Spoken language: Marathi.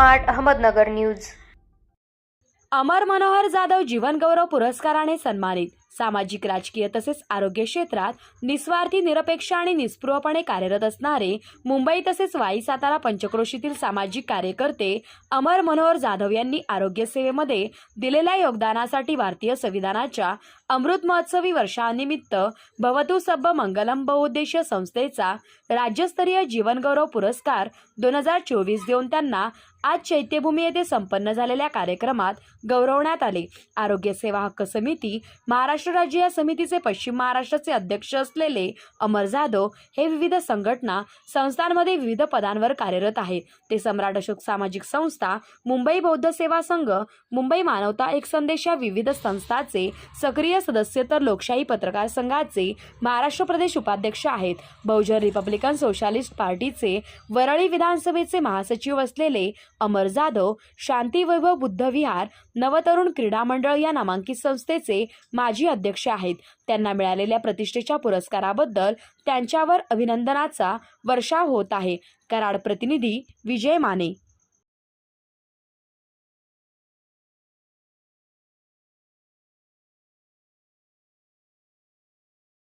Smart Ahmednagar news. अमर मनोहर जाधव जीवनगौरव पुरस्काराने सन्मानित. सामाजिक राजकीय तसेच आरोग्य क्षेत्रात निस्वार्थी निरपेक्ष आणि निस्पृहपणे कार्यरत असणारे मुंबई तसेच वाई सातारा पंचक्रोशीतील सामाजिक कार्यकर्ते अमर मनोहर जाधव यांनी आरोग्य सेवेमध्ये दिलेल्या योगदानासाठी भारतीय संविधानाच्या अमृत महोत्सवी वर्षानिमित्त भवतु सब्ब मंगलम बहुउद्देशीय संस्थेचा राज्यस्तरीय जीवनगौरव पुरस्कार दोन हजार चोवीस देऊन त्यांना आज चैत्यभूमी येथे संपन्न झालेल्या कार्यक्रमात गौरवण्यात आले. आरोग्य सेवा हक्क समिती महाराष्ट्र राज्य या समितीचे पश्चिम महाराष्ट्राचे अध्यक्ष असलेले अमर जाधव हे विविध संघटना संस्थांमध्ये विविध पदांवर कार्यरत आहेत. ते सम्राट अशोक सामाजिक संस्था मुंबई बौद्ध सेवा संघ मुंबई मानवता एक संदेश या विविध संस्थाचे सक्रिय सदस्य तर लोकशाही पत्रकार संघाचे महाराष्ट्र प्रदेश उपाध्यक्ष आहेत. बहुजन रिपब्लिकन सोशालिस्ट पार्टीचे वरळी विधानसभेचे महासचिव असलेले अमर जाधव शांती वैभव बुद्ध विहार नवतरुण क्रीडा मंडळ या नामांकित संस्थेचे माजी अध्यक्ष आहेत. त्यांना मिळालेल्या प्रतिष्ठेच्या पुरस्काराबद्दल त्यांच्यावर अभिनंदनाचा वर्षाव होत आहे. कराड प्रतिनिधी विजय माने.